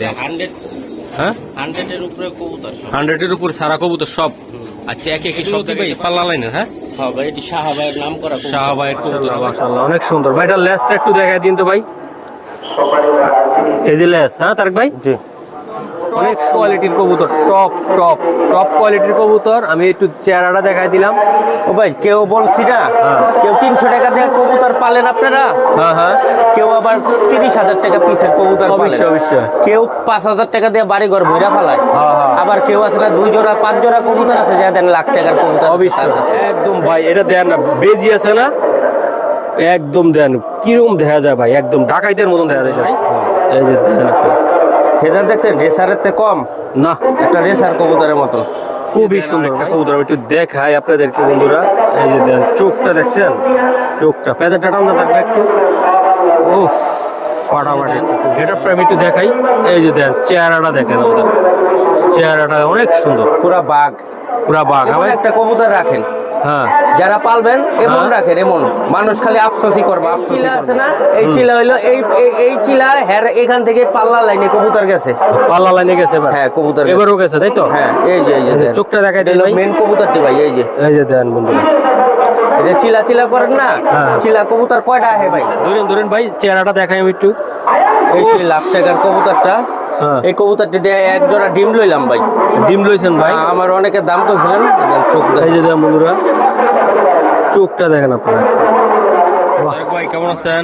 দেখ। হ্যাঁ? হান্ড্রেডের উপরে কবুতর হান্ড্রেডের উপর সারা কবুতর সব? আচ্ছা একে একে সব ভাই পাল্লা লাইনের হ্যাঁ? ভাই এটি শাহবাইয়ের নাম করা কবুতর। শাহবাইয়ের কবুতর মাশাআল্লাহ অনেক সুন্দর। ভাই এটা লেসটা একটু দেখায় দিন তো ভাই। এই যে লেস হ্যাঁ তারেক ভাই? জি। অনেক কোয়ালিটির কবুতর। টপ টপ টপ কোয়ালিটির কবুতর। আমি একটু চেহারাটা দেখাই দিলাম। ও ভাই কেউ বলছি না। হ্যাঁ। কেউ তিনশো টাকা দিয়ে কবুতর পালেন আপনারা? হ্যাঁ হ্যাঁ। কেউ আবার তিরিশ হাজার টাকা পিসের কবুতর অবশ্যই অবশ্যই। কেউ পাঁচ হাজার টাকা দিয়ে বাড়ি ঘর ভৈরা ফেলায়? হ্যাঁ, হ্যাঁ। আবার কেউ আছে না দুই জোড়া পাঁচ জোড়া কবুতর আছে যা দেন লাখ টাকার কবুতর। অবশ্যই। একদম ভাই এটা দেন না। বেজি আছে না? একদম দেন। কীরকম দেখা যায় ভাই? একদম ডাকাইতের মতন দেখা যায় ভাই। এই যে দেন সেটা দেখছেন রেসারের তে কম। না। একটা রেসার কবুতরের মতো। খুবই সুন্দর একটা কবুতর একটু দেখাই আপনাদেরকে বন্ধুরা। এই যে দেন চোখটা দেখছেন? চোখটা। পেঁদাটা টান্দা থাকবে একটু। ও ফাটাফাটি। গেটআপটা আমি একটু দেখাই। এই যে দেন চেহারাটা দেখেন আমাদের। চেহারাটা অনেক সুন্দর। পুরা বাঘ। পুরা বাঘ। হবে একটা কবুতর রাখেন। যারা পালবেন এমন হ্যাঁ। রাখেন এমন। মানুষ খালি আফসোসই করবে চিলা আছে না? এই চিলা হইল এই এই- চিলা হ্যার এখান থেকে পাল্লা লাইনে কবুতর গেছে। পাল্লা লাইনে গেছে এবার? হ্যাঁ কবুতর গেছে। এবারও গেছে তাই তো? হ্যাঁ এই যে এই যে। চোখটা দেখাই ভাই। মেন কবুতরটি ভাই এই যে। এই যে দেন বন্ধুরা। এই যে চিলা চিলা করেন না? হ্যাঁ। চিলা কবুতর কয়টা আহে ভাই? ধরেন ধরেন ভাই চেহারাটা দেখাই আমি একটু। এই যে লাখ টাকার কবুতরটা। হ্যাঁ। এই কবুতরটি দিয়ে এক জোড়া ডিম লইলাম ভাই। ডিম লইছেন ভাই? আমার অনেকে দাম তো ছিলেন চোখ এই যে বন্ধুরা চোখটা দেখেন আপনারা। ভাই কেমন আছেন?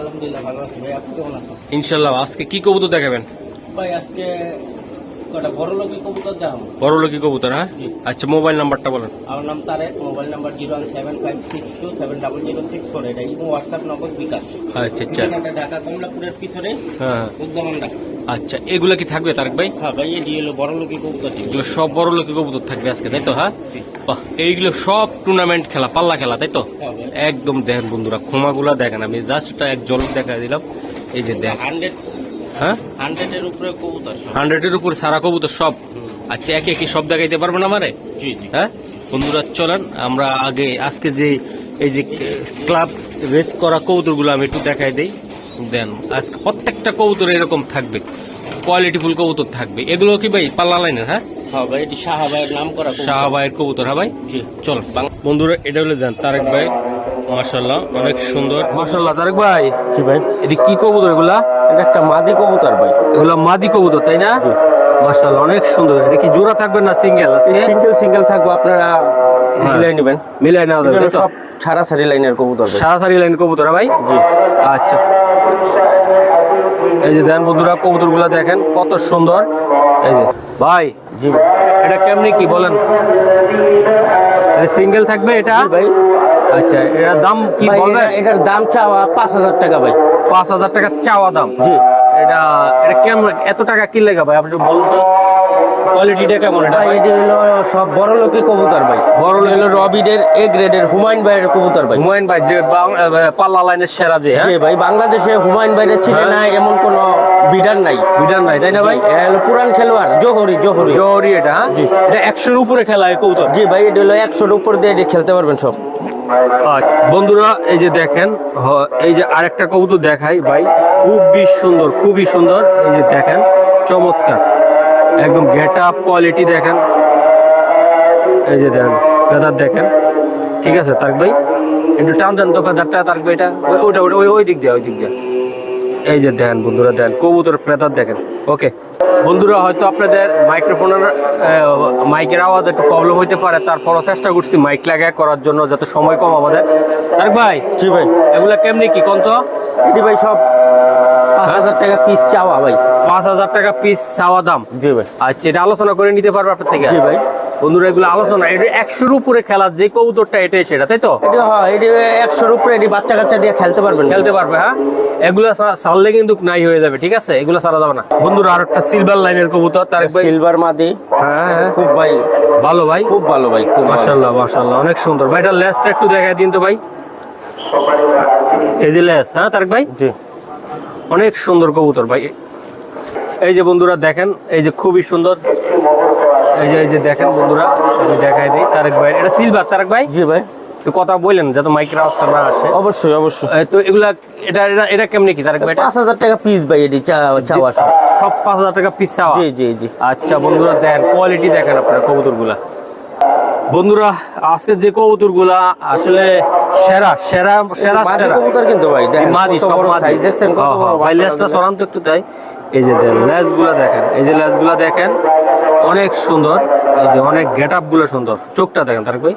আলহামদুলিল্লাহ ভালো আছি। ভাই আপনি কেমন আছেন? ইনশাল্লাহ আজকে কি কবুতর দেখাবেন? ভাই আজকে কটা বড় লোকের কবুতর হ্যাঁ? আচ্ছা মোবাইল নাম্বারটা বলেন। আমার নাম Tarek mobile number zero one seven five six two seven double zero six four এটা ইমো হোয়াটসঅ্যাপ নগদ বিকাশ। আচ্ছা আচ্ছা। ঢাকা কমলাপুরের পিছনে হ্যাঁ। আচ্ছা এগুলা কি থাকবে তারেক ভাই? হ্যাঁ ভাই এটি হলো বড় কবুতর। এগুলো সব বড় লোকি কবুতর থাকবে আজকে তাই তো হ্যাঁ? বাহ এইগুলো সব টুর্নামেন্ট খেলা পাল্লা খেলা তাই তো? হ্যাঁ একদম দেখেন বন্ধুরা খোমাগুলা দেখেন আমি জাস্ট এক জল দেখা দিলাম। এই যে দেখ। হান্ড্রেড হ্যাঁ? হান্ড্রেডের উপরে কবুতর হান্ড্রেডের উপর সারা কবুতর সব? আচ্ছা একে একে সব দেখাইতে পারবেন আমারে? হ্যাঁ? বন্ধুরা চলেন আমরা আগে আজকে যে এই যে ক্লাব রেস করা কবুতরগুলো আমি একটু দেখাই দিই। দেন আজকে প্রত্যেকটা কবুতর এরকম থাকবে। কোয়ালিটিফুল কবুতর থাকবে। এগুলো কি ভাই পাল্লা লাইনের হ্যাঁ? হ্যাঁ ভাই এটি শাহবাইয়ের নাম করা। শাহবাইয়ের কবুতর হ্যাঁ ভাই? চল বন্ধুরা এটা হলো দেন তারেক ভাই। মাশাল্লাহ অনেক সুন্দর। মাশাল্লাহ তারেক ভাই। জি ভাই? এটি কি কবুতর এগুলা? এটা একটা মাদি কবুতর ভাই। এগুলা মাদি কবুতর তাই না? মাশাল্লাহ অনেক সুন্দর। এটা কি জোড়া থাকবে না সিঙ্গেল? আজকে সিঙ্গেল সিঙ্গেল থাকব আপনারা মিলাই নেবেন। মিলাই নেওয়া যাবে? সব ছাড়া ছাড়ি লাইনের কবুতর ভাই। সারাসারি লাইন কবুতর হ্যাঁ ভাই? জি। আচ্ছা। এই যে দেন বন্ধুরা কবুতরগুলা দেখেন কত সুন্দর। এই যে। ভাই জি। এটা কেমনি কি বলেন? সিঙ্গেল থাকবে এটা? ভাই। আচ্ছা এটার দাম কি বলবেন? এটা- এটার দাম চাওয়া পাঁচ হাজার টাকা ভাই। পাঁচ হাজার টাকা চাওয়া দাম? জি। এটা এটা কেমন এত টাকা কি লেগা ভাই? আপনি বলুন তো। কোয়ালিটিটা কেমন এটা? এটি হলো সব বড় লোকই কবুতর ভাই। বড় হলো রবিডের এ গ্রেডের হুমায়ুন ভাইয়ের কবুতর ভাই। হুমায়ুন ভাই যে বাং- পাল্লা লাইনের সেরা যে হ্যাঁ? জি ভাই বাংলাদেশে হুমায়ুন ভাইয়ের ছিল হ্যাঁ। না এমন কোন বিডার নাই। বিডার নাই তাই না ভাই? এ হলো পুরান খেলোয়াড় জোহরি জোহরি। জহরি এটা হ্যাঁ? জি। এটা একশোর উপরে খেলা কৌতর জি ভাই এটি হলো একশোর উপর দিয়ে এটি খেলতে পারবেন সব। আচ্ছা, বন্ধুরা এই যে দেখেন হ- এই যে আরেকটা কবুতর দেখাই ভাই খুবই সুন্দর খুবই সুন্দর এই যে দেখেন চমৎকার। একদম গেট আপ কোয়ালিটি দেখেন। এই যে দেখেন ফেদার দেখেন। ঠিক আছে তারক ভাই? একটু টান দেন তো ফেদারটা তারক ভাই এটা ওই- ওইটা ওই ওই দিক দিয়ে ওই দিক দিয়ে। এই যে দেন বন্ধুরা দেন কবুতর ফেদার দেখেন। ওকে বন্ধুরা হয়তো আপনাদের মাইক্রোফোনের মাইকের আওয়াজ একটু প্রবলেম হইতে পারে তারপরও চেষ্টা করছি মাইক লাগায় করার জন্য যাতে সময় কম আমাদের। তারক ভাই জি ভাই। এগুলা কেমনি কি কোন তো এটি ভাই সব পাঁচ হাজার টাকা পিস চাওয়া ভাই। পাঁচ হাজার টাকা পিস চাওয়া দাম? জি ভাই। আচ্ছা এটা আলোচনা করে নিতে পারবে আপনার থেকে? জি ভাই। বন্ধুরা এগুলো আলোচনা এটা একশোর উপরে খেলার যে কবুতরটা এটাই সেটা তাই তো? এটি হয় এটি একশোর উপরে এটি বাচ্চা কাচ্চা দিয়ে খেলতে পারবেন খেলতে পারবে হ্যাঁ? এগুলা ছাড়লে কিন্তু নাই হয়ে যাবে ঠিক আছে? এগুলো ছাড়া যাবে না। বন্ধুরা আর একটা সিলভার লাইনের কবুতর তারেক ভাই সিলভার মাদি। হ্যাঁ হ্যাঁ। খুব ভাই। ভালো ভাই? খুব ভালো ভাই খুব ভালো। মাশাল্লাহ মাশাল্লাহ অনেক সুন্দর। ভাই এটা লেসটা একটু দেখাই দিন তো ভাই। এই যে লেস হ্যাঁ তারেক ভাই? জি। অনেক সুন্দর কবুতর ভাই। এই যে বন্ধুরা দেখেন এই যে খুবই সুন্দর। এই যে এই যে দেখেন বন্ধুরা আমি দেখাই দিই তারেক ভাই। এটা সিলভার তারেক ভাই? জি ভাই। একটু কথা বললেন যাতে মাইকের আওয়াজটা না আসে। অবশ্যই অবশ্যই। তো এগুলা এটা এটা কেমনি কি তারেক ভাই এটা? পাঁচ হাজার টাকা পিস ভাই এটি চাওয়া সব। সব পাঁচ হাজার টাকা পিস চাওয়া? জি জি জি। আচ্ছা বন্ধুরা দেখেন কোয়ালিটি দেখেন আপনারা কবুতরগুলা। বন্ধুরা আজকে যে কবুতরগুলা আসলে সেরা সেরা সেরা সেরা। কবুতর কিন্তু ভাই এই দেখেন মাদি সব মাদি। দেখছেন কত হ্যাঁ, বড় হ্যাঁ, ভাই লেজটা সরান তো একটু তাই এই যে লেজগুলা দেখেন এই যে লেজগুলা দেখেন অনেক সুন্দর। এই যে অনেক গেটগুলো সুন্দর। চোখটা দেখেন তার ভাই।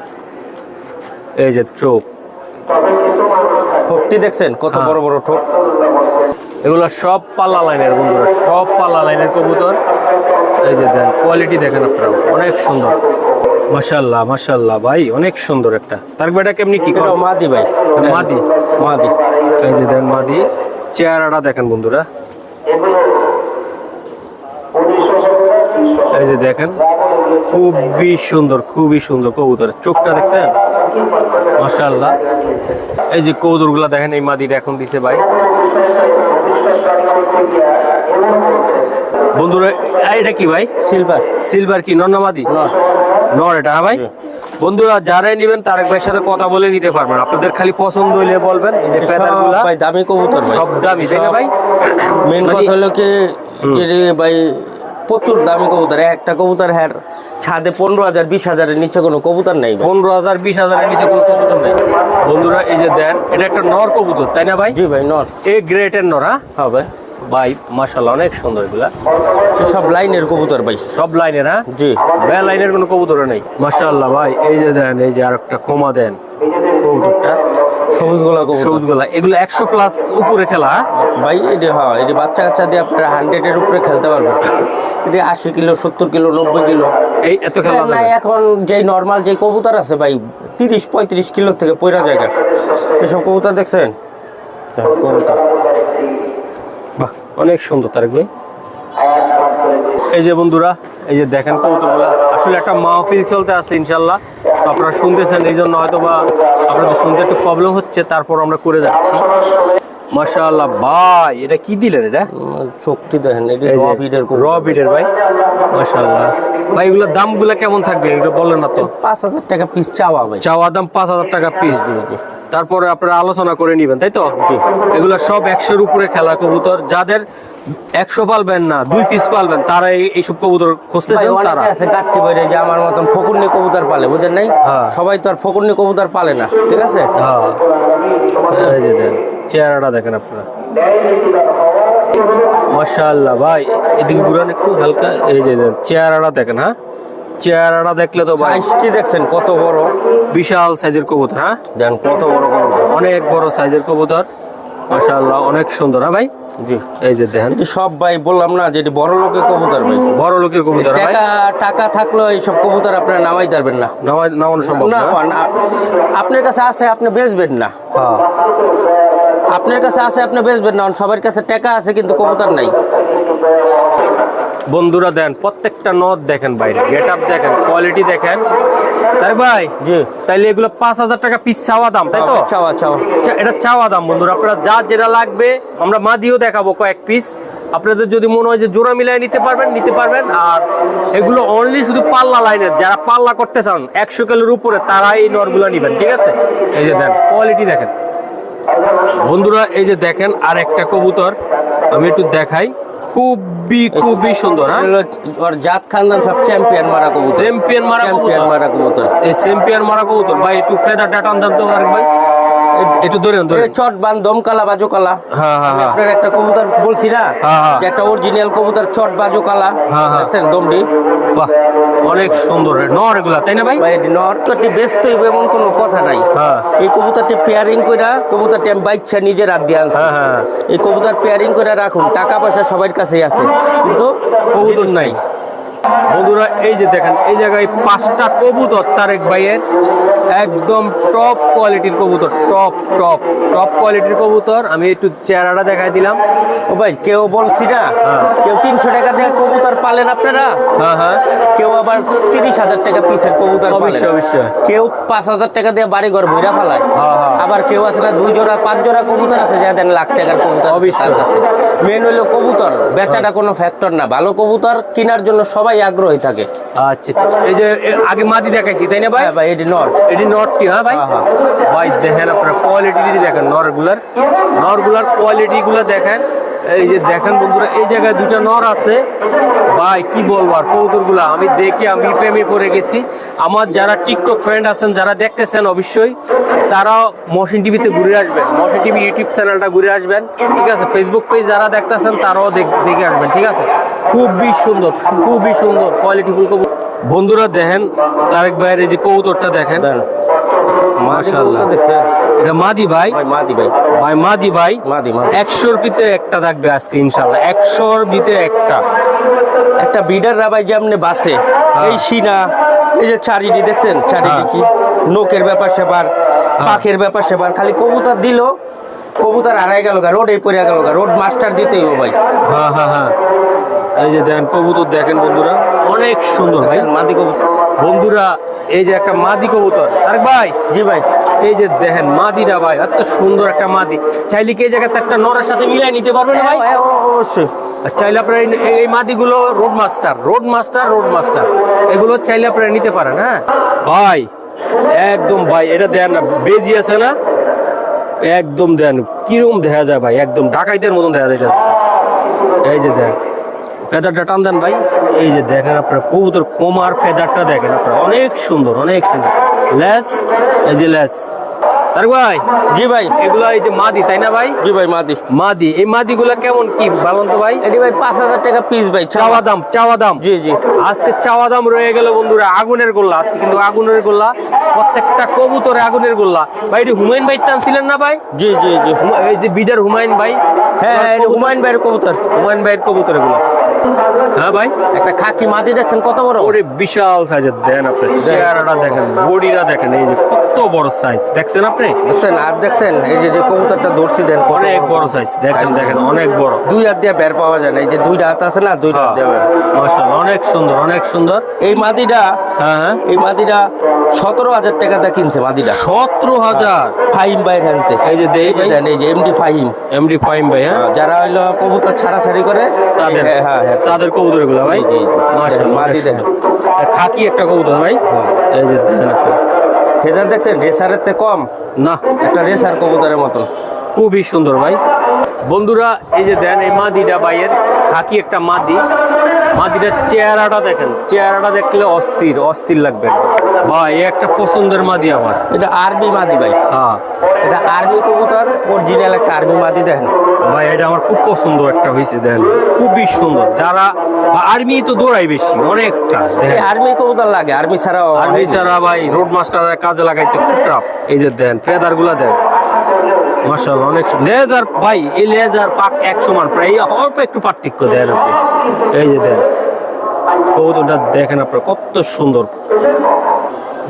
এই যে চোখ। ঠোঁটটি দেখছেন? কত হ্যাঁ। বড় বড় ঠোঁট। এগুলো সব পাল্লা লাইনের বন্ধুরা সব পাল্লা লাইনের কবুতর। এই যে দেন কোয়ালিটি দেখেন আপনারা অনেক সুন্দর। মাশাল্লাহ মাশাল্লাহ ভাই অনেক সুন্দর একটা। তার বেটা কেমনি কি করো মাদি ভাই। মাদি? মাদি। এই যে দেন মাদি চেহারাটা দেখেন বন্ধুরা। এই যে দেখেন খুবই সুন্দর খুবই সুন্দর কবুতর। চোখটা দেখছেন? মাশাল্লাহ এই যে কবুতরগুলা দেখেন এই মাদিটা এখন দিছে ভাই। বন্ধুরা এটা কি ভাই? সিলভার সিলভার কি? নর না মাদি? নর এটা হ্যাঁ ভাই? বন্ধুরা যারাই নেবেন তারেক ভাইয়ের সাথে কথা বলে নিতে পারবেন। আপনাদের খালি পছন্দ হইলে বলবেন এই যে ফেদারগুলা ভাই দামি কবুতর সব দামি তাই না ভাই? মেন মানে- কথা হলো কি ভাই প্রচুর দামি কবুতর। একটা কবুতর হ্যার ছাদে পনেরো হাজার বিশ হাজারের নিচে কোনো কবুতর নাই পনেরো হাজার বিশ হাজারের নিচে কোনো কবুতর নেই। বন্ধুরা এই যে দেন এটা একটা নর কবুতর তাই না ভাই? জি ভাই নট এ গ্রেটের নর হ্যাঁ? হ্যাঁ ভাই। ভাই মাশাল্লাহ অনেক সুন্দর এগুলা। সব লাইনের কবুতর ভাই। সব লাইনের হ্যাঁ? জি। বে লাইনের কোনো কবুতর নেই। মাশাল্লাহ ভাই এই যে দেন এই যে আর একটা ক্ষমা দেন কবুতরটা। সবুজ গোলা কবুতর। সবুজ গোলা এগুলো একশো প্লাস উপরে খেলা হ্যাঁ? ভাই এটি হ্যাঁ এটি বাচ্চা কাচ্চা দিয়ে আপনারা উপরে খেলতে পারবেন। এটি আশি কিলো সত্তর কিলো নব্বই কিলো। এই এত খেলা না এখন যে নর্মাল যে কবুতর আছে ভাই তিরিশ পঁয়ত্রিশ কিলো থেকে পয়রা জায়গা। এসব কবুতর দেখছেন? কবুতর। অনেক সুন্দর তারেক ভাই। এই যে বন্ধুরা এই যে দেখেন কবুতরগুলা আসলে একটা মাহফিল চলতে আছে ইনশাল্লাহ। তো আপনারা শুনতেছেন এই জন্য হয়তো বা আপনাদের শুনতে একটু প্রবলেম হচ্ছে তারপর আমরা করে যাচ্ছি। মাশাআল্লাহ ভাই এটা কি দিলেন এটা? দেখেন এটি র বিডের র বিডের ভাই। মাশাআল্লাহ। ভাই এগুলোর দামগুলো কেমন থাকবে? এগুলো বলেন না তো। পাঁচ হাজার টাকা পিস চাওয়া ভাই। চাওয়া দাম পাঁচ হাজার টাকা পিস জি। তারপরে আপনারা আলোচনা করে নিবেন তাই তো। এগুলো সব একশোর উপরে খেলা কবুতর। যাদের একশো পালবেন না দুই পিস পালবেন তারা এইসব কবুতর খুঁজতেছেন তারা। আছে যে আমার মতন ফকুন্নি কবুতর পালে বুঝেন নাই? হ্যাঁ। সবাই তো আর ফকুন্নি কবুতর পালে না ঠিক আছে? হ্যাঁ। চেহারাটা দেখেন আপনারা। মাশাআল্লাহ ভাই এদিকে ঘুরান একটু হালকা। এই যে চেহারাটা দেখেন হ্যাঁ? চেহারাটা দেখলে তো ভাই সাইজটি দেখছেন কত বড়? বিশাল সাইজের কবুতর হ্যাঁ? দেন কত বড় কবুতর? অনেক বড় সাইজের কবুতর মাশাআল্লাহ অনেক সুন্দর হ্যাঁ ভাই? জি। এই যে দেখেন। সব ভাই বললাম না যে এটি বড় লোকের কবুতর ভাই। বড় লোকের কবুতর হ্যাঁ ভাই? টাকা টাকা থাকলেও এইসব কবুতর আপনারা নামাই পারবেন না। নামা- নামানো সম্ভব না না না, আপনার কাছে আছে আপনি বেচবেন না। হ্যাঁ। আপনার কাছে আছে আপনি বেচবেন না সবার কাছে টাকা আছে কিন্তু কবুতর নাই। বন্ধুরা দেন প্রত্যেকটা নদ দেখেন বাইরে। গেট আপ দেখেন কোয়ালিটি দেখেন। তাই ভাই জি। তাইলে এগুলো পাঁচ হাজার টাকা পিস চাওয়া দাম তাই তো? চাওয়া চাওয়া। এটা চাওয়া দাম বন্ধুরা। আপনারা যা যেটা লাগবে আমরা মাদিও দেখাবো কয়েক পিস আপনাদের যদি মনে হয় যে জোড়া মিলাই নিতে পারবেন নিতে পারবেন। আর এগুলো অনলি শুধু পাল্লা লাইনের যারা পাল্লা করতে চান একশো কিলোর উপরে তারা এই নরগুলো নেবেন ঠিক আছে? এই যে দেন কোয়ালিটি দেখেন। বন্ধুরা এই যে দেখেন আর একটা কবুতর। আমি একটু দেখাই। খুবই খুবই সুন্দর হ্যাঁ? ওর জাত খানদান সব চ্যাম্পিয়ন মারা কবুতর। চ্যাম্পিয়ন মারা চ্যাম্পিয়ন মারা কবুতর। এই চ্যাম্পিয়ন মারা কবুতর। ভাই একটু ফেদার টাটান দেন তো ভাই। একটু ধরেন ধরেন চট বান দমকালা বাজু কালা। হ্যাঁ হ্যাঁ হ্যাঁ। আপনার একটা কবুতর বলছি না হ্যাঁ। যে একটা অরিজিনাল কবুতর চট বাজু কালা। হ্যাঁ, হ্যাঁ। দমডি বাহ অনেক সুন্দর। নর এগুলা তাই না ভাই? ভাই নর্তটি ব্যস্ত হইব এমন কোনো কথা নাই। হ্যাঁ। এই কবুতরটি পেয়ারিং কইরা কবুতরটি আমি বাইচ্ছা নিজের হাত দিয়ে আনছি। এই কবুতর পেয়ারিং করে রাখুন টাকা পয়সা সবার কাছেই আছে। কিন্তু কবুতর নাই। বন্ধুরা এই যে দেখেন এই জায়গায় পাঁচটা কবুতর তারেক ভাইয়ের একদম টপ কোয়ালিটির কবুতর টপ টপ টপ কোয়ালিটির কবুতর। আমি একটু চেহারাটা দেখাই দিলাম। ও ভাই কেউ বলছি না? হ্যাঁ। কেউ তিনশো টাকা দিয়ে কবুতর পালেন আপনারা? হ্যাঁ হ্যাঁ। কেউ আবার তিরিশ হাজার টাকা পিসের কবুতর অবশ্যই, অবশ্যই। কেউ পাঁচ হাজার টাকা দিয়ে বাড়ি ঘর ভৈরা ফেলায়? হ্যাঁ, হ্যাঁ। আবার কেউ আছে না দুই জোড়া পাঁচ জোড়া কবুতর আছে যা দেন লাখ টাকার কবুতর অবশ্যই। মেন হইল কবুতর। বেচাটা কোনো ফ্যাক্টর না। ভালো কবুতর কেনার জন্য সবাই আগ্রহী থাকে। আচ্ছা আচ্ছা। এই যে আগে মাদি দেখাইছি তাই না ভাই? হ্যাঁ ভাই এটি নর। এটি নটটি হ্যাঁ ভাই? হ্যাঁ, হ্যাঁ। ভাই দেখেন আপনার কোয়ালিটি দেখেন নরগুলার। নরগুলার কোয়ালিটিগুলো দেখেন এই যে দেখেন বন্ধুরা এই জায়গায় দুটো নর আছে। ভাই কি বলব আর আমি দেখে আমি প্রেমে পড়ে গেছি। আমার যারা টিকটক ফ্রেন্ড আছেন যারা দেখতেছেন অবশ্যই তারা মহসিন টিভিতে ঘুরে আসবেন। মহসিন টিভি ইউটিউব চ্যানেলটা ঘুরে আসবেন ঠিক আছে? ফেসবুক পেজ যারা দেখতেছেন তারাও দেখে আসবেন ঠিক আছে? খুবই সুন্দর খুবই সুন্দর কোয়ালিটিফুল কবুতর বন্ধুরা দেখেন তারেক ভাইয়ের এই যে কবুতরটা দেখেন। মাশাআল্লাহ। এটা মাদি ভাই? ভাই মাদি ভাই। ভাই মাদি ভাই? মাদি মাদি। একশোর ভিতরে একটা থাকবে আজকে ইনশাল্লাহ একশোর ভিতরে একটা। একটা বিডার রাবাই যে আপনি বাসে। এই সিনা এই যে দেখছেন? হ্যাঁ। কি? নোকের ব্যাপার সেবার পাখের ব্যাপার সেবার। খালি কবুতর দিল কবুতর আড়াই গেল গা এই পড়ে গেল গা রোড মাস্টার দিতেই হবে ভাই। হ্যাঁ হ্যাঁ হ্যাঁ। এই যে দেখেন কবুতর দেখেন বন্ধুরা অনেক সুন্দর ভাই। মাদি কবুতর। বন্ধুরা এই যে একটা মাদি কবুতর। আরে ভাই জি ভাই। এই যে দেখেন মাদিটা ভাই এত সুন্দর একটা মাদি। চাইলে কি এই জায়গাতে একটা নরের সাথে মিলাই নিতে পারবেন ভাই? হ্যাঁ, অবশ্যই। চাইলে আপনারা এই- মাদিগুলো road master road master road master. এগুলো চাইলে আপনারা নিতে পারেন হ্যাঁ? ভাই একদম ভাই এটা দেন না বেজি আছে না? একদম দেন, কিরম দেখা যায় ভাই? একদম ডাকাইতের মতন দেখা যায় এই যে দেখ ফেদারটা টান দেন ভাই। এই যে দেখেন আপনার, কবুতর কোমার ফেদারটা দেখেন আপনার। অনেক সুন্দর অনেক সুন্দর। লেস এই যে লেস তার ভাই? জি ভাই। এগুলো এই যে মাদি তাই না ভাই? জি ভাই মাদি। মাদি এই মাদিগুলো কেমন কি বলুন তো ভাই? এটি ভাই পাঁচ হাজার টাকা পিস ভাই। চাওয়া দাম চাওয়া দাম। জি জি। আজকে চাওয়া দাম রয়ে গেল বন্ধুরা আগুনের গোল্লা। আজকে কিন্তু আগুনের গোল্লা প্রত্যেকটা কবুতরে আগুনের গোল্লা। ভাই এটি হুমায়ুন ভাই টানছিলেন না ভাই? জি জি জি। এই যে বিডার হুমায়ুন ভাই হ্যাঁ হুমায়ুন ভাইয়ের কবুতর। হুমায়ুন ভাইয়ের কবুতর এগুলো। হ্যাঁ ভাই? একটা খাকি মাদি দেখছেন কত বড়? ওরে বিশাল সাইজের দেন আপনি। চেহারাটা দেখেন বডিটা দেখেন এই যে কত বড় সাইজ দেখছেন আপনি? দেখছেন আর দেখছেন এই যে যে কবুতরটা ধরছি দেন অনেক বড় সাইজ দেখেন দেখেন অনেক বড়। দুই হাত দিয়ে বের পাওয়া যায় না এই যে দুইটা হাত আছে না দুইটা হাত দিয়ে বের। মাশাআল্লাহ অনেক সুন্দর অনেক সুন্দর। এই মাদিটা হ্যাঁ হ্যাঁ। এই মাদিটা সতেরো হাজার টাকা দিয়ে কিনছে মাদিটা। সতেরো হাজার? ফাহিম ভাইয়ের হ্যান্ডতে এই যে এই যে দেন এই যে এমডি ফাহিম। এমডি ভাই হ্যাঁ? যারা হইল কবুতর ছাড়াছাড়ি করে তাদের হ্যাঁ হ্যাঁ হ্যাঁ। তাদের কবুতরগুলো ভাই। মাশাআল্লাহ মাদি দেখেন। খাকি একটা কবুতর ভাই? এই যে দেখেন। ফেদার দেখছেন? রেসারের থেকে কম? না। একটা রেসার কবুতরের মতো। খুবই সুন্দর ভাই। বন্ধুরা এই যে দেন এই মাদিটা ভাইয়ের খাকি একটা মাদি। মাদিটার চেহারাটা দেখেন চেহারাটা দেখলে অস্থির অস্থির লাগবে। ভাই একটা পছন্দের মাদি আমার। এটা আরবি মাদি ভাই। হ্যাঁ। এটা আর্মি কবুতর অরিজিনাল একটা আর্মি মাদি দেখেন। ভাই এটা আমার খুব পছন্দ একটা হয়েছে দেন। খুবই সুন্দর। যারা আর্মি তো দৌড়াই বেশি অনেকটা আর্মি কবুতর লাগে আর্মি ছাড়াও আর্মি ছাড়া ভাই রোড মাস্টারের কাজে লাগাইতে খুব টাফ এই যে দেন ফেদারগুলা দেন। মার্শাল্লাহ অনেক লেজার, ভাই, এই লেজার পাক এক সমান, প্রায় অল্প একটু পার্থক্য দেন আপনি। এই যে দেন কৌতুকটা দেখেন আপনার কত সুন্দর।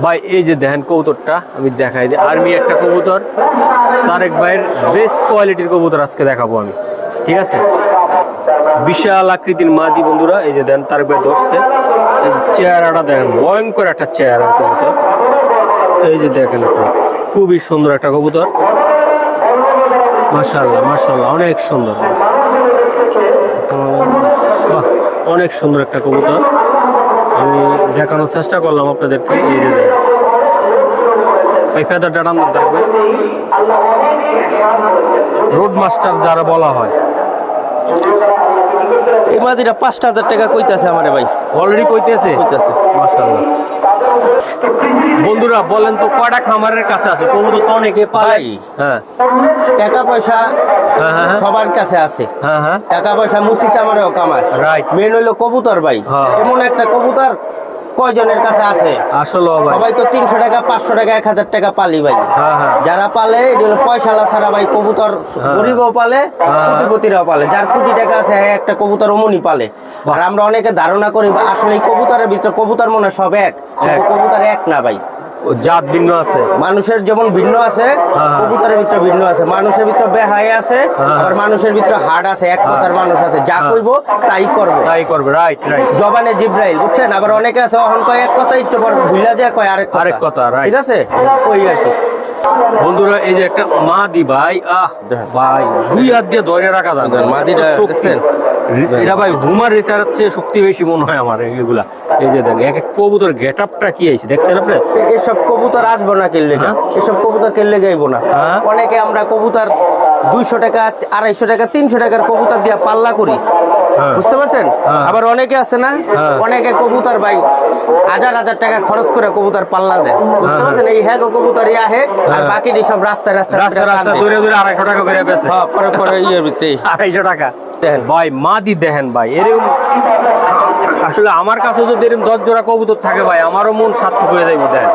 ভাই, এই যে দেখেন কবুতরটা, আমি দেখাই দিই। আর্মি একটা কবুতর, তারেক ভাইয়ের বেস্ট কোয়ালিটির কবুতর আজকে দেখাবো আমি। ঠিক আছে? বিশাল আকৃতির মাদি বন্ধুরা, এই যে দেন, তারেক ভাই ধরছে। চেহারাটা দেখেন, ভয়ঙ্কর একটা চেহারা কবুতর। এই যে দেখেন আপনি খুবই সুন্দর একটা কবুতর। মাশাল্লাহ মাশাল্লাহ অনেক সুন্দর। বাহ, অনেক সুন্দর একটা কবুতর। আমি দেখানোর চেষ্টা করলাম আপনাদেরকে এই যে এই ফেদারটা নাম থাকবে রোড মাস্টার যারা বলা হয়। এই মাদিটা পাঁচটা হাজার টাকা কইতাছে আমারে ভাই। অলরেডি কইতেছে? কইতাছে। বন্ধুরা বলেন তো কয়টা খামারের কাছে আছে? কবুতর তো অনেকে পাই হ্যাঁ। টাকা পয়সা হ্যাঁ হ্যাঁ হ্যাঁ। সবার কাছে আছে। হ্যাঁ হ্যাঁ। টাকা পয়সা মুসি চামারেও কামায় রাইট মেন হইল কবুতর ভাই। হ্যাঁ। এমন একটা কবুতর কয়জনের কাছে আছে? সবাই তো তিনশো টাকা পাঁচশো টাকা এক হাজার টাকা পালি ভাই। হ্যাঁ হ্যাঁ। যারা পালে পয়সা হলো পয়সালা ছাড়া ভাই কবুতর হ্যাঁ। গরিবও পালে। কোটিপতিরাও পালে। যার কোটি টাকা আছে হ্যাঁ একটা কবুতর অমনি পালে। আর আমরা অনেকে ধারণা করি আসলে এই কবুতরের ভিতরে কবুতর মনে হয় সব এক। কবুতর এক না ভাই। জাত ভিন্ন আছে। মানুষের যেমন ভিন্ন আছে হ্যাঁ। কবুতরের ভিতরে ভিন্ন আছে। মানুষের ভিতরে বেহাই আছে হ্যাঁ। আবার মানুষের ভিতরে হাড় আছে এক কথার মানুষ আছে। যা হ্যাঁ। কইব তাই করব। তাই করবে রাইট রাইট জবানে জিব্রাইল বুঝছেন? আবার অনেকে আছে অহন কয় এক কথা একটু পর ভুলা যায় কয় আরেক আরেক কথা, right. ঠিক আছে? ওই আর কি। বন্ধুরা এই যে একটা মাদি ভাই আহ ভাই দুই হাত দিয়ে ধরে রাখা দেখেন, মাদিটা শক্তি? এটা ভাই হুমার রেসারের চেয়ে শক্তি বেশি মনে হয় আমার এগুলা এই যে দেন এক এক কবুতর গেট আপটা কি দেখছেন আপনি? এসব কবুতর আসব না কিনলে হ্যাঁ? এসব কবুতর কিনলে গাইবো না। হ্যাঁ। অনেকে আমরা কবুতর দুইশো টাকা আড়াইশো টাকা তিনশো টাকার কবুতর দিয়ে পাল্লা করি। হ্যাঁ। বুঝতে পারছেন। আবার অনেকে আছে না। অনেকে কবুতর ভাই হাজার হাজার টাকা খরচ করে কবুতর পাল্লা দেয়। বুঝতে পারছেন? এই হ্যাঁ কবুতর আর। বাকি সব রাস্তায় রাস্তায় রাস্তা রাস্তা দূরে দূরে আড়াইশো টাকা করে বেছে পরে পরে ভিতরে আড়াইশো টাকা? দেখেন। ভাই মাদি দেখেন ভাই এরকম আসলে আমার কাছে যদি এরকম দশ জোড়া কবুতর থাকে ভাই আমারও মন সার্থক হয়ে যাবে দেন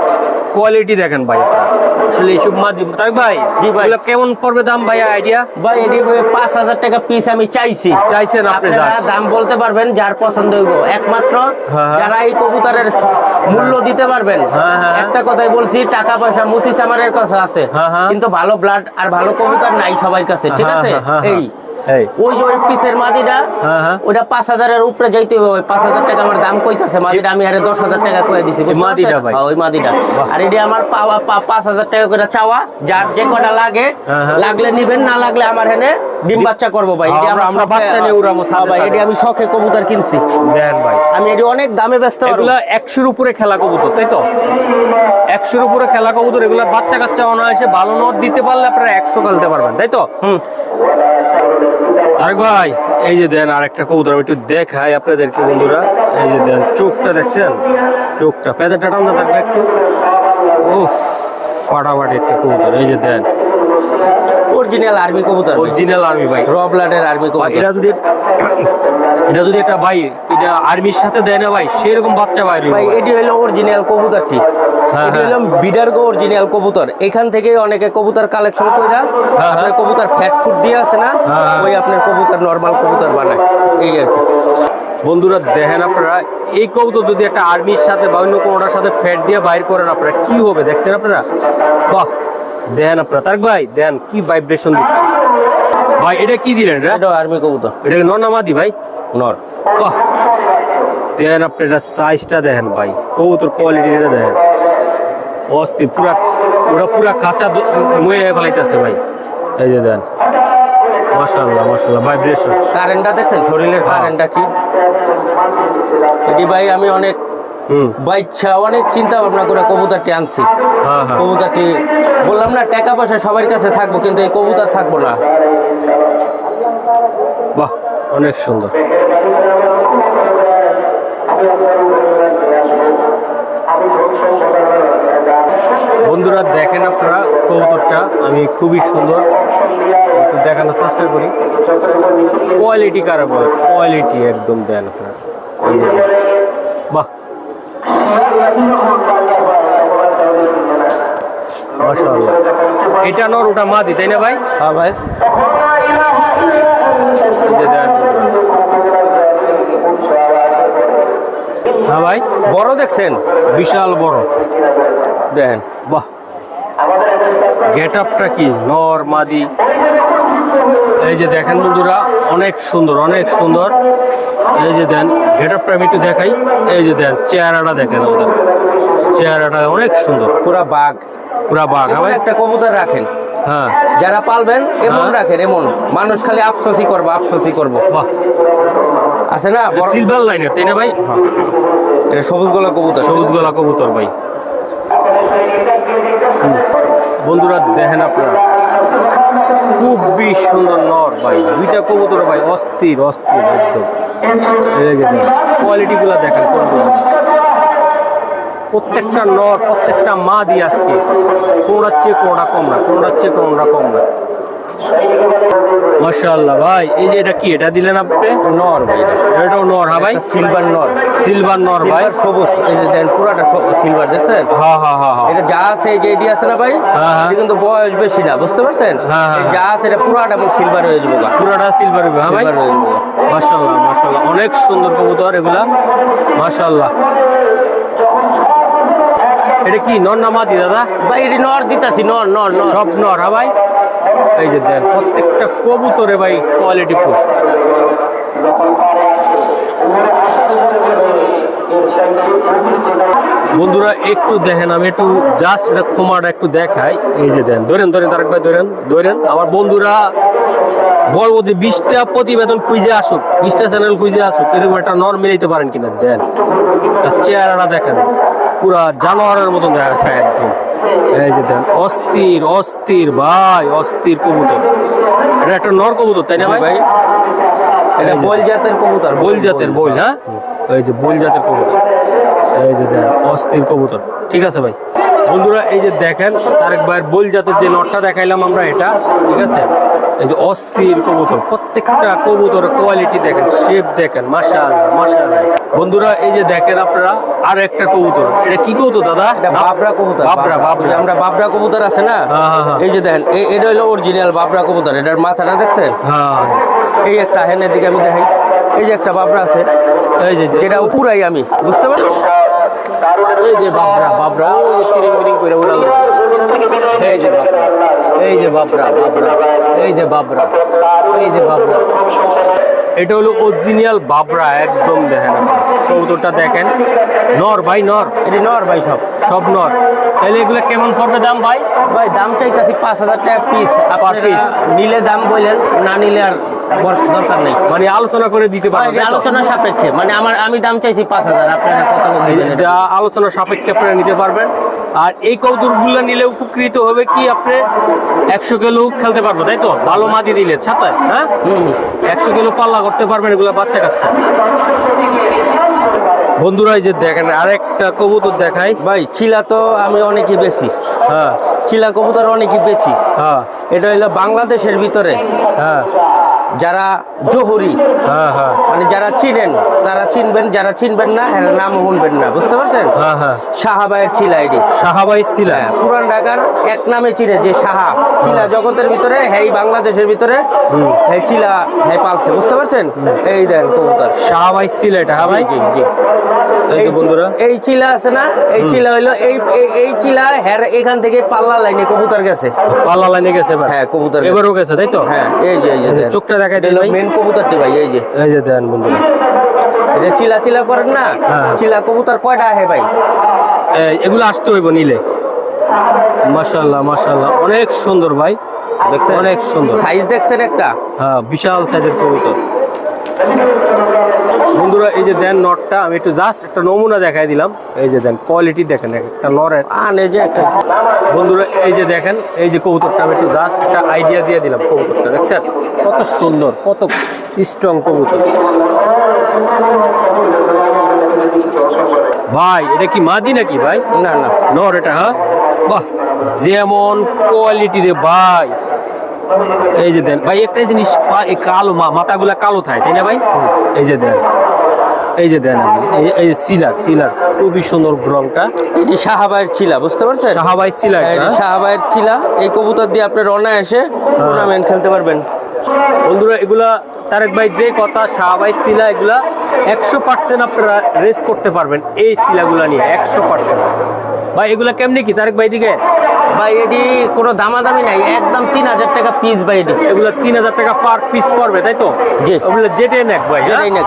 কোয়ালিটি দেখেন ভাই আসলে এইসব মাদি তাই ভাই জি ভাই। কেমন পড়বে দাম ভাই আইডিয়া ভাই এটি পাঁচ হাজার টাকা পিস আমি চাইছি। চাইছেন আপনি দাম বলতে পারবেন যার পছন্দ হইব। একমাত্র হ্যাঁ, হ্যাঁ। যারা এই কবুতরের মূল্য দিতে পারবেন। হ্যাঁ, হ্যাঁ। একটা কথাই বলছি টাকা পয়সা মুসি সামারের কাছে আছে। হ্যাঁ, হ্যাঁ। কিন্তু ভালো ব্লাড আর ভালো কবুতর নাই সবার কাছে ঠিক হ্যাঁ, আছে? হ্যাঁ, হ্যাঁ, এই ওই যে ওই পিসের মাদিটা হ্যাঁ, হ্যাঁ। ওটা পাঁচ হাজারের উপরে যাইতে হবে। ওই পাঁচ হাজার টাকা আমার দাম কইতাছে। মাদিটা আমি আরে দশ হাজার টাকা করে দিছি মাদিটা ভাই? হ্যাঁ, ওই মাদিটা। আর এটি আমার পাওয়া পাঁচ হাজার টাকা করে চাওয়া যার যে কটা লাগে। লাগলে নিবেন না লাগলে আমার হেনে ডিম বাচ্চা করব ভাই। আমরা- শখে- বাচ্চা নিয়ে উড়াবো ভাই। এটি আমি শখে কবুতর কিনছি। দেন ভাই। আমি এটি অনেক দামে ব্যস্ত এগুলা একশোর উপরে খেলা কবুতর তাই তো? একশোর উপরে খেলা কবুতর এগুলা বাচ্চা কাচ্চা অনায়াসে ভালো নদ দিতে পারলে আপনারা একশো খেলতে পারবেন তাই তো? হুম। আরেক ভাই, এই যে দেন আরেকটা কবুতর, আমি একটু দেখাই আপনাদেরকে বন্ধুরা। এই যে দেন, চোখটা দেখছেন? চোখটা পেঁদাটা টান্দা থাকবে একটু। ও ফাটাফাটি একটা কবুতর, এই যে দেন। অরিজিনাল আর্মি কবুতর অরিজিনাল আর্মি ভাই। র ব্লাডের আর্মি কবুতর। এটা যদি এটা যদি একটা ভাই এটা আর্মির সাথে দেয় না ভাই সেরকম বাচ্চা ভাই ভাই এটি হলো অরিজিনাল কবুতরটি। হ্যাঁ, এটি হ্যাঁ। হলো বিডার্গো অরিজিনাল কবুতর। এখান থেকে অনেকে কবুতর কালেকশন কইরা হ্যাঁ। আপনার কবুতর ফ্যাট ফুড দিয়ে আছে না। ওই আপনার কবুতর নরমাল কবুতর বানায়। এই আর কি। বন্ধুরা দেখেন আপনারা এই কবুতর যদি একটা আর্মির সাথে বা অন্য কোনোটার সাথে ফ্যাট দিয়ে বাইর করেন আপনারা কি হবে দেখছেন আপনারা? বাহ। দেন আপনারা। তার ভাই দেন কি ভাইব্রেশন দিচ্ছে? ভাই এটা কি দিলেন রে? এটা আর্মি কবুতর। এটা ননামাদি ভাই? নর। বাহ। দেন আপনি এটা সাইজটা দেখেন ভাই। কবুতর কোয়ালিটিটা দেখেন। অস্থির পুরা ওরা পুরা কাঁচা মুয়ে ফেলাইতেছে ভাই। এই যে দেন। মাশাআল্লাহ মাশাআল্লাহ ভাইব্রেশন কারেন্টটা দেখছেন? শরীরের। কারেন্টটা কি? এটি ভাই আমি অনেক বাইচ্ছা অনেক চিন্তা ভাবনা করে কবুতরটি আনছি। হ্যাঁ হ্যাঁ। কবুতরটি বললাম না টাকা পয়সা সবার কাছে থাকব কিন্তু এই কবুতর থাকব না। বাহ অনেক সুন্দর। বন্ধুরা দেখেন আপনারা কবুতরটা আমি খুবই সুন্দর। দেখানোর চেষ্টা করি। কোয়ালিটি কারা বলে? কোয়ালিটি একদম দেন আপনারা। এটা নর ওটা মাদি তাই না ভাই? হ্যাঁ ভাই। হ্যাঁ ভাই বড় দেখছেন? বিশাল বড়। দেন বাহ। গেট আপটা কি? নর মাদি। এই যে দেখেন বন্ধুরা অনেক সুন্দর অনেক সুন্দর। এই যে দেন গেট আপটা আমি একটু দেখাই। এই যে দেন চেহারাটা দেখেন ওদের চেহারাটা অনেক সুন্দর। পুরা বাঘ। পুরা বাঘ। হ্যাঁ ভাই? একটা কবুতর রাখেন। হ্যাঁ। যারা পালবেন এমন হ্যাঁ। রাখেন এমন। মানুষ খালি আফসোসই করব আফসোসই করব। বাহ। আছে না? সিলভার লাইনের তাই না ভাই? এটা সবুজ গলা কবুতর। সবুজ গলা কবুতর ভাই। বন্ধুরা দেখেন আপনারা। খুবই সুন্দর নর ভাই। দুইটা কবুতর ভাই, অস্থির অস্থির, একদম। কোয়ালিটি গুলা দেখেন, কবুতর। প্রত্যেকটা নর, প্রত্যেকটা মা দিয়ে আজকে। কোনটার চেয়ে কোনটা কম না, কোনটার চেয়ে কোনটা কম না। মাশাআল্লাহ ভাই এই যে এটা কি? এটা দিলেন আপনি? নর ভাই এটাও নর হ্যাঁ ভাই? সিলভার নর। সিলভার নর ভাই। সবুজ এই যে দেন পুরাটা সিলভার দেখছেন? হ্যাঁ হ্যাঁ হ্যাঁ হ্যাঁ। এটা যা আছে এই যে এডি আছে না ভাই? হ্যাঁ, হ্যাঁ। এটা কিন্তু বয়স বেশি না বুঝতে পারছেন? এই যা আছে এটা পুরাটা সিলভার হয়ে যাব। পুরাটা সিলভার হ্যাঁ ভাই? সিলভার হয়ে যাব গা। মাশাল্লাহ মাশাল্লাহ অনেক সুন্দর কবুতর এগুলা। মাশাল্লাহ এটা কি নর না মাদি দাদা? ভাই এটি নর দিতাছি নর নর নর। সব নর হ্যাঁ ভাই? এই যে দেন, প্রত্যেকটা কবুতরে ভাই কোয়ালিটি ফুল বন্ধুরা, একটু দেখেন, আমি একটু জাস্ট এটা একটু দেখাই। এই যে দেন, ধরেন ধরেন, তারেক ভাই, ধরেন ধরেন, আমার বন্ধুরা বলব যে বিশটা প্রতিবেদন খুঁজে আসুক, বিশটা চ্যানেল খুঁজে আসুক, এরকম একটা নর পারেন কিনা, দেন। তার চেহারাটা দেখেন। পুরা জানোয়ারের মতন দেখা যাচ্ছে একদম। এই যে দেন অস্থির অস্থির ভাই অস্থির কবুতর। এটা একটা নর কবুতর তাই না ভাই? এটা বল জাতের কবুতর বল জাতের বল হ্যাঁ? এই যে বল জাতের কবুতর। এই যে দেন অস্থির কবুতর। ঠিক আছে ভাই? বন্ধুরা এই যে দেখেন তারেক ভাইয়ের বল জাতের যে নটটা দেখাইলাম আমরা এটা ঠিক আছে? এই যে অস্থির কবুতর প্রত্যেকটা কবুতরের কোয়ালিটি দেখেন শেপ দেখেন মাশাআল্লাহ মাশাআল্লাহ। বন্ধুরা এই যে দেখেন আপনারা আর একটা কবুতর। এটা কি কবুতর দাদা? এটা বাবরা কবুতর বাবরা বাবরা। আমরা বাবরা কবুতর আছে না? হ্যাঁ, হ্যাঁ, হ্যাঁ। এই যে দেখেন এটা হলো অরিজিনাল বাবরা কবুতর। এটার মাথাটা দেখছেন? হ্যাঁ। এই একটা হেনের দিকে আমি দেখাই। এই যে একটা বাবরা আছে। এই যে যে- যেটা পুরাই আমি বুঝতে পারছ এই যে বাবরা বাবরা ওই তিরিং বিরিং করে উড়াল এই যে বাবরা এই যে বাবরা বাবরা এই যে বাবরা এই যে বাবরা এটা হলো অরিজিনাল বাবরা একদম দেখেন কবুতরটা দেখেন। নর ভাই নর। এটি নর ভাই সব। সব নর। তাহলে এগুলো কেমন পড়বে দাম ভাই? ভাই দাম চাইতেছি পাঁচ হাজার টাকা পিস আপনারা। নিলে দাম বললেন না নিলে আর দরকার নেই। মানে আলোচনা করে দিতে পারবেন আলোচনা সাপেক্ষে। মানে আমার আমি দাম চাইছি পাঁচ হাজার আপনারা কত? যা আলোচনা সাপেক্ষে আপনারা নিতে পারবেন। আর এই কৌতুকগুলো নিলে উপকৃত হবে কি আপনি? একশো কিলো খেলতে পারব তাই তো? ভালো মাদি দিলে সাথে হ্যাঁ। একশো কিলো পাল্লা করতে পারবেন এগুলো বাচ্চা কাচ্চা। বন্ধুরা এই যে দেখেন আরেকটা কবুতর দেখাই। ভাই চিলা তো আমি অনেকই বেশি হ্যাঁ। চিলা কবুতর অনেকই বেশি হ্যাঁ। এটা হইল বাংলাদেশের ভিতরে। হ্যাঁ। যারা জহুরি হ্যাঁ হ্যাঁ। মানে যারা চিনেন তারা চিনবেন যারা চিনবেন না এর নাম শুনবেন না বুঝতে পারছেন? হ্যাঁ হ্যাঁ। চিলা এটি সাহাবাই ছিলেন হ্যাঁ, পুরান ঢাকার এক নামে চিনে যে সাহা চিলা জগতের ভিতরে হ্যাঁ বাংলাদেশের ভিতরে হ্যাঁ চিলা হ্যাঁ পালছে বুঝতে পারছেন? এই দেন কবুতর। সাহাবাই ছিল এটা হ্যাঁ ভাই? জি জি এই চিলা আছে না? এই চিলা হইল এই এই- চিলা হ্যার এখান থেকে পাল্লা লাইনে কবুতর গেছে। পাল্লা লাইনে গেছে হ্যাঁ কবুতর। এবারও গেছে তাই তো? হ্যাঁ এই যে এই যে চোখটা দেখাই দিই ভাই। মেন কবুতরটি ভাই এই যে। এই যে দেন বন্ধুরা। এই যে চিলা চিলা করেন না? হ্যাঁ। চিলা কবুতর কয়টা আহে ভাই? এগুলো আসতে হইব নিলে। মাশাআল্লাহ মাশাআল্লাহ। অনেক সুন্দর ভাই। দেখছেন? অনেক সুন্দর। সাইজ দেখছেন একটা? হ্যাঁ বিশাল সাইজের কবুতর। বন্ধুরা এই যে দেন নটটা আমি একটু জাস্ট একটা নমুনা দেখাই দিলাম। এই যে দেন কোয়ালিটি দেখেন একটা নরের। আনে যে একটা। বন্ধুরা এই যে দেখেন এই যে কবুতরটা আমি একটু জাস্ট একটা আইডিয়া দিয়ে দিলাম কবুতরটা দেখছেন? কত সুন্দর কত স্ট্রং কবুতর। ভাই এটা কি মাদি নাকি ভাই? না না। নর এটা হ্যাঁ? বাহ যেমন কোয়ালিটি রে ভাই। এই যে দেন ভাই একটা জিনিস কালো মা মাথাগুলা কালো থাকে তাই না ভাই? এই যে দেন। এই যে দেন এই- সিলার সিলার খুবই সুন্দর রংটা। এটি সাহাবায়ের চিলা বুঝতে পারছেন? সাহাবাই সিলার হ্যাঁ, এটি? চিলা এই কবুতর দিয়ে আপনার অনায়াসে টুর্নামেন্ট খেলতে পারবেন। বন্ধুরা এগুলা তারেক ভাই যে কথা শাহবাই সিলা এগুলা একশো পার্সেন্ট আপনারা রেস করতে পারবেন এই সিলাগুলা নিয়ে একশো পার্সেন্ট ভাই এগুলা কেমনি কি তারেক ভাই দিকে? ভাই এটি কোনো দামাদামি নাই একদম তিন হাজার টাকা পিস ভাই এটি। এগুলা তিন হাজার টাকা পার পিস পড়বে তাই তো? জি। ওগুলো জেটে নেক ভাই হ্যাঁ? যেটাই না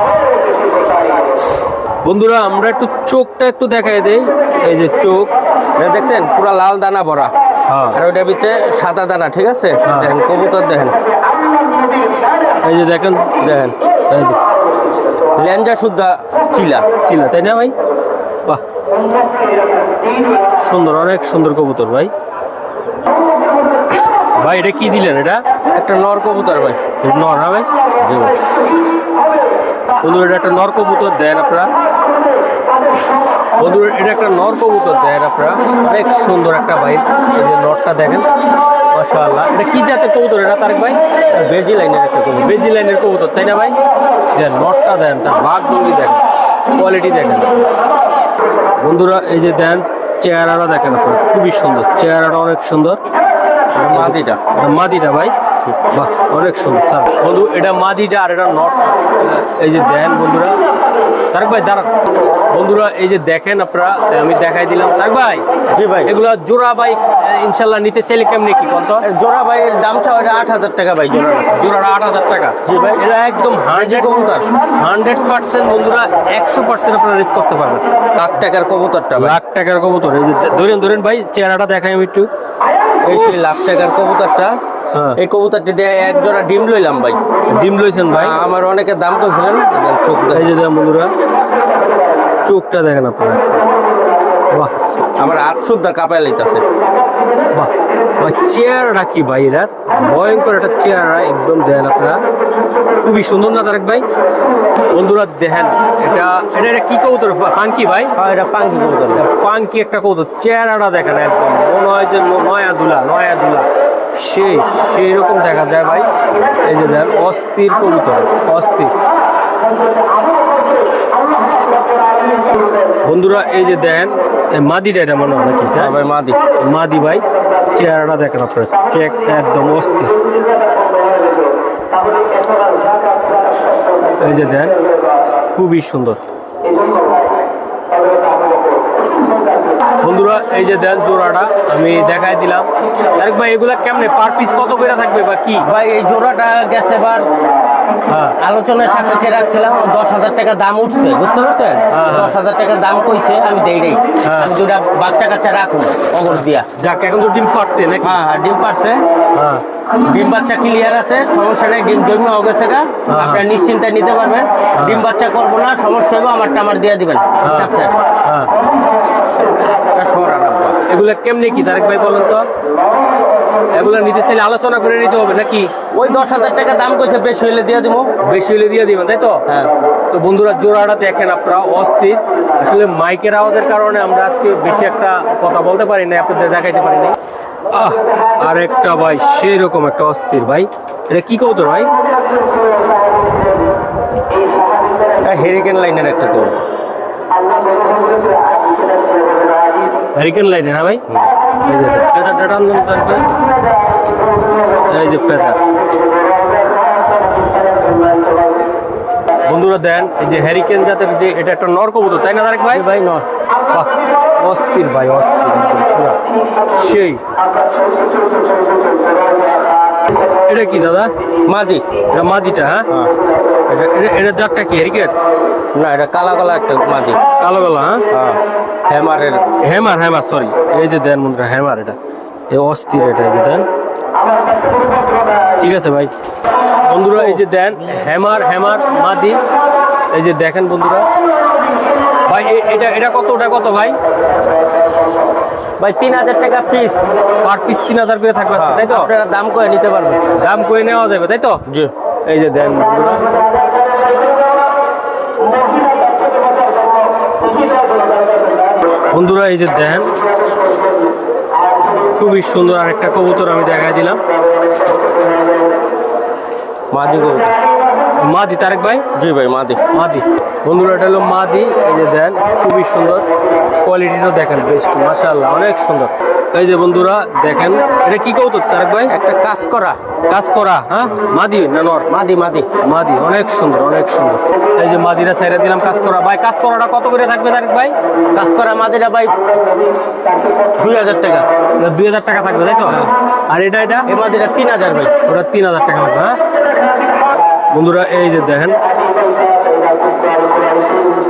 বন্ধুরা আমরা একটু চোখটা একটু দেখাই দেই। এই যে চোখ। এটা দেখছেন পুরা লাল দানা ভরা। হ্যাঁ। আর ওইটার ভিতরে সাদা দানা ঠিক আছে? হ্যাঁ। দেখেন কবুতর দেখেন। এই যে দেখেন দেখেন। লেঞ্জা শুদ্ধা চিলা। ছিল তাই না ভাই? বাহ। সুন্দর অনেক সুন্দর কবুতর ভাই। ভাই এটা কি দিলেন এটা? একটা নর কবুতর ভাই। নর না ভাই? জি ভাই। বন্ধুরা, এটা একটা নর কবুতর দেন আপনারা। বন্ধুরা, এটা একটা নর কবুতর দেন আপনারা। অনেক সুন্দর একটা ভাই, এই যে নরটা দেখেন, মাশাআল্লাহ। এটা কি জাতের কবুতর এটা, তারেক ভাই? বেজি লাইনের একটা কবুতর, বেজি লাইনের কবুতর, তাই না ভাই? দেন, নটটা দেন, তার বাঘ দেখেন, কোয়ালিটি দেখেন। বন্ধুরা, এই যে দেন, চেহারাটা দেখেন আপনার, খুবই সুন্দর, চেহারাটা অনেক সুন্দর। মাদিটা মাদিটা ভাই। বাহ অনেক সুন্দর। স্যার বন্ধু এটা মাদিটা আর এটা নট। এই যে দেন বন্ধুরা। তারক ভাই দাঁড়ান। বন্ধুরা এই যে দেখেন আপনারা আমি দেখাই দিলাম। তারক ভাই জি ভাই। এগুলা জোড়া বাইক ইনশাল্লাহ নিতে চাইলে কেমনি কি কত জোড়া ভাই এর দাম চাও এটা আট হাজার টাকা ভাই জোড়া জোড়াটা আট হাজার টাকা। জি ভাই। এটা একদম হান্ড্রেড কবুতর। হান্ড্রেড পার্সেন্ট বন্ধুরা একশো পার্সেন্ট আপনারা রিস্ক করতে পারবেন। লাখ টাকার কবুতরটা লাখ টাকার কবুতর। এই যে ধরেন ধরেন ভাই চেহারাটা দেখাই আমি একটু। এই লাখ টাকার কবুতরটা। এই কবুতরটি দিয়ে এক জোড়া ডিম লইলাম ভাই। ডিম লইছেন ভাই? আমার অনেকে দাম করছিলেন এদের চোখ দেয় যে বন্ধুরা চোখটা দেখেন আপনারা বাহ। আমার আট শুদ্ধা কাপায় লইতাছে। বাহ। চেয়ারটা কি ভাই এটার? ভয়ঙ্কর একটা চেয়ার একদম দেন আপনারা। খুবই সুন্দর না তারেক ভাই? বন্ধুরা দেখেন এটা এটা এটা কি কবুতর? পাঙ্কি ভাই? হ্যাঁ এটা পাঙ্কি কবুতর। পাঙ্কি একটা কবুতর। চেহারাটা দেখেন একদম। মনে হয় যে নয়া দুলা নয়া দুলা সেই সেই রকম দেখা যায় ভাই। এই যে দেন অস্থির কবুতর অস্থির। বন্ধুরা এই যে দেন এই মাদিটা এটা মনে হয় নাকি? হ্যাঁ? হ্যাঁ ভাই মাদি। মাদি ভাই চেহারাটা দেখেন আপনার চেক একদম অস্থির। এই যে দেন খুবই সুন্দর। বন্ধুরা এই যে দেন জোড়াটা আমি দেখাই দিলাম। তারেক ভাই এগুলা কেমনে? পার পিস কত করে থাকবে বা কি? ভাই এই জোড়াটা গেছে এবার হ্যাঁ। আলোচনার সাপেক্ষে রাখছিলাম দশ হাজার টাকা দাম উঠছে বুঝতে পারছেন? হ্যাঁ, হ্যাঁ। দশ হাজার টাকা দাম কইছে আমি দেই হ্যাঁ। আমি দুটা বাচ্চা কাচ্চা রাখুন অগর দিয়া। যাক এখন তো ডিম পারছে নাকি? হ্যাঁ ডিম পারছে। ডিম বাচ্চা ক্লিয়ার আছে সমস্যা নেই ডিম জন্ম হয়ে গেছে গা। আপনারা নিশ্চিন্তায় নিতে পারবেন। ডিম বাচ্চা করব না সমস্যা হবে আমারটা আমার দিয়ে দিবেন। হ্যাঁ শেষ। হ্যাঁ এটা সরা কেমনে কি তারেক ভাই বলেন তো এগুলা নিতে চাইলে আলোচনা করে নিতে হবে নাকি ওই দশ হাজার টাকা দাম কইছে বেশি হইলে দিয়ে দিব বেশি হলে দিয়ে দিবেন তাই তো হ্যাঁ তো বন্ধুরা জোড়াটা দেখেন আপনারা অস্থির আসলে মাইকের আওয়াজের কারণে আমরা আজকে বেশি একটা কথা বলতে পারি না আপনাদের দেখাইতে পারি না আহ আর একটা ভাই সেই রকম একটা অস্থির ভাই এটা কি কৌতর ভাই এটা হেরিকেন লাইনের একটা কবুতর হ্যারিকেন লাইনে হ্যাঁ ভাই? ফেদার ডাটা তারপরে। এই যে ফেদার বন্ধুরা দেন এই যে হ্যারিকেন জাতের যে এটা একটা নর কবুতর তাই না তারেক ভাই? ভাই নর। অস্থির ভাই অস্থির সেই। এটা কি দাদা? মাদি। এটা মাদিটা হ্যাঁ? হ্যাঁ। এটা এটা- জাতটা কি হ্যারিকেট না এটা কালা কালা একটা মাদি। কালো কালো হ্যাঁ? হ্যাঁ। হ্যামারের হ্যামার হ্যামার সরি এই যে দেন বন্ধুরা হ্যামার এটা। এই অস্থির এটা এই যে দেন। ঠিক আছে ভাই। বন্ধুরা এই যে দেন হ্যামার হ্যামার মাদি। এই যে দেখেন বন্ধুরা। ভাই এটা এটা কত ওটা কত ভাই? ভাই তিন হাজার টাকা পিস পার পিস তিন হাজার করে থাকবে তাই তো? আপনারা দাম করে নিতে পারবেন। দাম করে নেওয়া যাবে তাই তো? জি। এই যে দেন বন্ধুরা। বন্ধুরা এই যে দেখেন খুবই সুন্দর আরেকটা কবুতর আমি দেখাই দিলাম। মাদি কবুতর। মাদি তারেক ভাই? জি ভাই মাদি। মাদি। বন্ধুরা এটা হলো মাদি। এই যে দেন খুবই সুন্দর। কোয়ালিটিটাও দেখেন বেস্ট মাশাআল্লাহ অনেক সুন্দর। এই যে বন্ধুরা দেখেন এটা কি কৌতুক তারেক ভাই? একটা কাজ করা কাজ করা হ্যাঁ? মাদি না নর? মাদি মাদি। মাদি অনেক সুন্দর অনেক সুন্দর। এই যে মাদিরা সাইডে দিলাম কাজ করা ভাই কাজ করাটা কত করে থাকবে তারেক ভাই? কাজ করা মাদিরা ভাই দুই হাজার টাকা। দুই হাজার টাকা থাকবে তাই তো? আর এটা এটা? এই মাদিটা তিন হাজার ভাই। ওটা তিন হাজার টাকা লাগবে হ্যাঁ? বন্ধুরা এই যে দেখেন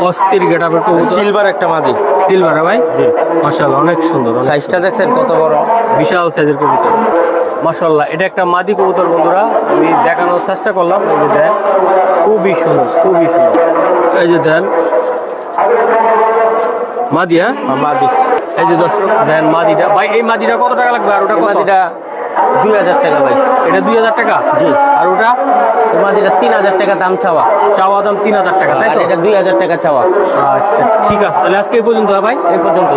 অস্থির গেট কবুতর। সিলভার একটা মাদি। সিলভার ভাই? জি। মাশাআল্লাহ অনেক সুন্দর সাইজটা দেখছেন কত বড়? বিশাল সাইজের কবুতর। মাশাআল্লাহ এটা একটা মাদি কবুতর বন্ধুরা। আমি দেখানোর চেষ্টা করলাম এই যে দেন। খুবই সুন্দর খুবই সুন্দর। এই যে দেন। মাদি হ্যাঁ? মাদি। এই যে দর্শক দেন মাদিটা। ভাই এই মাদিটা কত টাকা লাগবে আর ওটা মাদিটা দুই হাজার টাকা ভাই। এটা দুই হাজার টাকা? জি। আর ওটা? তোমার যেটা তিন হাজার টাকা দাম চাওয়া। চাওয়া দাম তিন হাজার টাকা তাই তো? এটা দুই হাজার টাকা চাওয়া। আচ্ছা ঠিক আছে। তাহলে আজকে এই পর্যন্ত ভাই। এই পর্যন্ত